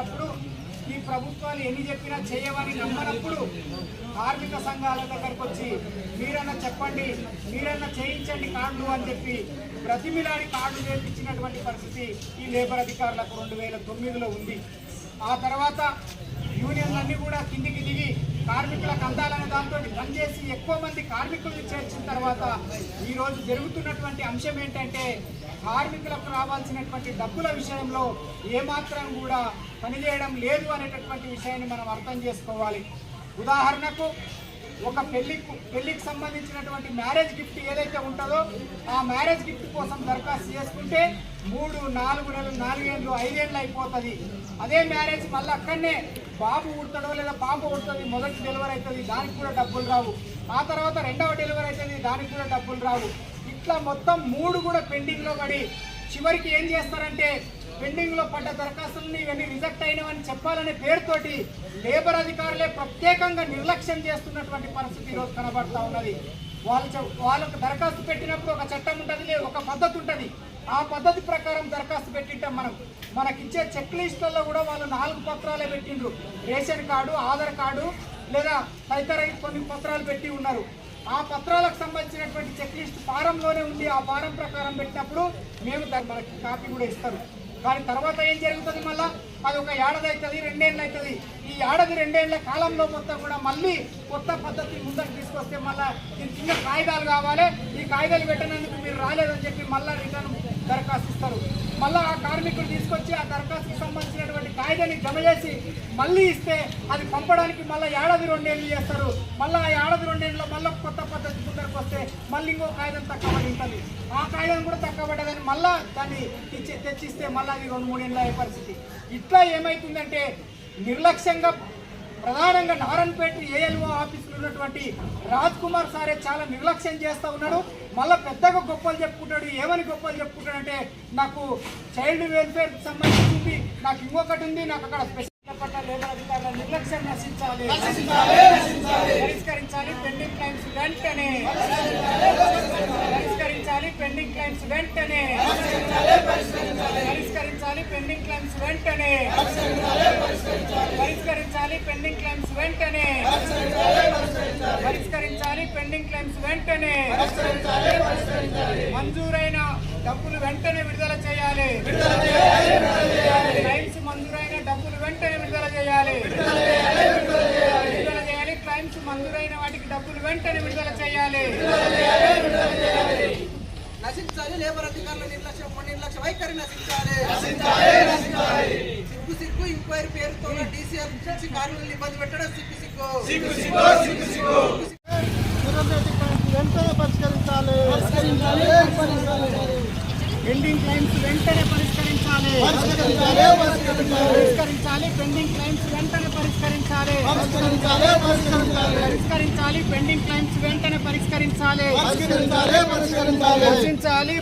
చేసేటప్పుడు ఈ ప్రభుత్వాలు ఎన్ని చెప్పినా చేయవని నమ్మనప్పుడు కార్మిక సంఘాల దగ్గరకు వచ్చి మీరన్నా చెప్పండి మీరన్నా చేయించండి కార్డులు అని చెప్పి ప్రతిమిలాడి కార్డు చేయించినటువంటి పరిస్థితి ఈ లేబర్ అధికారులకు రెండు వేల తొమ్మిదిలో ఉంది. ఆ తర్వాత యూనియన్లన్నీ కూడా కిందికి దిగి కార్మికులకు అందాలనే దాంతో పనిచేసి ఎక్కువ మంది కార్మికులను చేర్చిన తర్వాత ఈరోజు జరుగుతున్నటువంటి అంశం ఏంటంటే కార్మికులకు రావాల్సినటువంటి డబ్బుల విషయంలో ఏమాత్రం కూడా పనిచేయడం లేదు అనేటటువంటి విషయాన్ని మనం అర్థం చేసుకోవాలి. ఉదాహరణకు ఒక పెళ్ళి పెళ్ళికి సంబంధించినటువంటి మ్యారేజ్ గిఫ్ట్ ఏదైతే ఉంటుందో ఆ మ్యారేజ్ గిఫ్ట్ కోసం దరఖాస్తు చేసుకుంటే మూడు నాలుగు నెలలు నాలుగేళ్ళు ఐదేళ్ళు అయిపోతుంది. అదే మ్యారేజ్ మళ్ళీ అక్కడనే బాబు పుడతాడో లేదా పాప పుడుతుంది మొదటి డెలివరీ అవుతుంది దానికి కూడా డబ్బులు రావు. ఆ తర్వాత రెండవ డెలివరీ అవుతుంది దానికి కూడా డబ్బులు రావు. ఇట్లా మొత్తం మూడు కూడా పెండింగ్లో పడి చివరికి ఏం చేస్తారంటే పెండింగ్లో పడ్డ దరఖాస్తులని ఇవన్నీ రిజెక్ట్ అయినవని చెప్పాలనే పేరుతోటి లేబర్ అధికారులే ప్రత్యేకంగా నిర్లక్ష్యం చేస్తున్నటువంటి పరిస్థితి ఈరోజు కనబడతా ఉన్నది. వాళ్ళు వాళ్ళకు దరఖాస్తు పెట్టినప్పుడు ఒక చట్టం ఉంటుంది ఒక పద్ధతి ఉంటుంది. ఆ పద్ధతి ప్రకారం దరఖాస్తు పెట్టింటాం మనం మనకిచ్చే చెక్ లిస్టులలో కూడా వాళ్ళు నాలుగు పత్రాలే పెట్టిండ్రు. రేషన్ కార్డు ఆధార్ కార్డు లేదా తదితర కొన్ని పత్రాలు పెట్టి ఉన్నారు. ఆ పత్రాలకు సంబంధించినటువంటి చెక్ లిస్ట్ ఫారంలోనే ఉంది ఆ ఫారం ప్రకారం పెట్టినప్పుడు మేము దాన్ని మనకి కాపీ కూడా ఇస్తారు. కానీ తర్వాత ఏం జరుగుతుంది మళ్ళీ? అది ఒక ఏడాది అవుతుంది రెండేళ్ళు అవుతుంది ఈ ఏడాది రెండేళ్ళ కాలంలో మొత్తం కూడా మళ్ళీ కొత్త పద్ధతి ముందరికి తీసుకొస్తే మళ్ళీ దీని చిన్న కాగితాలు కావాలి. ఈ కాగితాలు పెట్టినందుకు మీరు రాలేదని చెప్పి మళ్ళీ రిటర్న్ దరఖాస్తు ఇస్తారు. మళ్ళా ఆ కార్మికులు తీసుకొచ్చి ఆ దరఖాస్తుకు సంబంధించినటువంటి కాగితాన్ని జమ చేసి మళ్ళీ ఇస్తే అది పంపడానికి మళ్ళీ ఏడాది రెండేళ్ళు చేస్తారు. మళ్ళీ ఆ ఏడాది రెండేళ్ళలో మళ్ళీ కొత్త పద్ధతి ముందరకు వస్తే మళ్ళీ ఇంకో కాగితం తక్కువ పడి ఆ కాగితం కూడా తక్కువ పడ్డదని మళ్ళీ దాన్ని తెచ్చి తెచ్చిస్తే మళ్ళీ అది రెండు మూడేళ్ళు అయ్యే పరిస్థితి. ఇట్లా ఏమవుతుందంటే నిర్లక్ష్యంగా ప్రధానంగా నారాయణపేట ఏఎల్ఓ ఆఫీసులో ఉన్నటువంటి రాజ్ కుమార్ సారే చాలా నిర్లక్ష్యం చేస్తూ ఉన్నాడు. మళ్ళీ పెద్దగా గొప్పలు చెప్పుకుంటాడు. ఏమని గొప్పలు చెప్పుకుంటాడంటే నాకు చైల్డ్ వెల్ఫేర్ సంబంధించింది నాకు ఇంకొకటి ఉంది నాకు అక్కడ స్పెషల్ పట్ల లేబర్ అధికారుల నిర్లక్ష్యం నశించాలి. పరిష్కరించాలి పెండింగ్ క్లైమ్స్ వెంటనే. పరిష్కరించాలి పెండింగ్ క్లైమ్స్ వెంటనే. పరిష్కరించాలి పెండింగ్ క్లైమ్స్ వెంటనే. పరిష్కరించాలి పెండింగ్ క్లైమ్స్ వెంటనే పరిష్కరించాలి పెండింగ్ క్లైమ్స్ వెంటనే మంజూరైన డబ్బులు వెంటనే విడుదల చేయాలి. క్లైమ్స్ మంజూరైన డబ్బులు వెంటనే విడుదల చేయాలి. విడుదల చేయాలి క్లైమ్స్ మంజూరైన వాటికి డబ్బులు వెంటనే విడుదల చేయాలి నశించాలి లేబర్ అధికారుల నిర్లక్ష్యం నిర్లక్ష్య వైఖరి నశించాలి సిగ్గు సిగ్గు ఎంక్వైరీ పేరుతో డీసీఆర్ నుంచి కార్మికులను ఇబ్బంది పెట్టడం సిగ్గు సిగ్గు. వెంటనే పరిష్కరించాలి. పెండింగ్ క్లైమ్స్ వెంటనే పరిష్కరించాలి. పరిష్కరించాలి. పెండింగ్ క్లైమ్స్ వెంటనే పరిష్కరించాలి. పరిష్కరించాలి. పెండింగ్ క్లైమ్స్ వెంటనే పరిష్కరించాలి. పరిష్కరించాలి.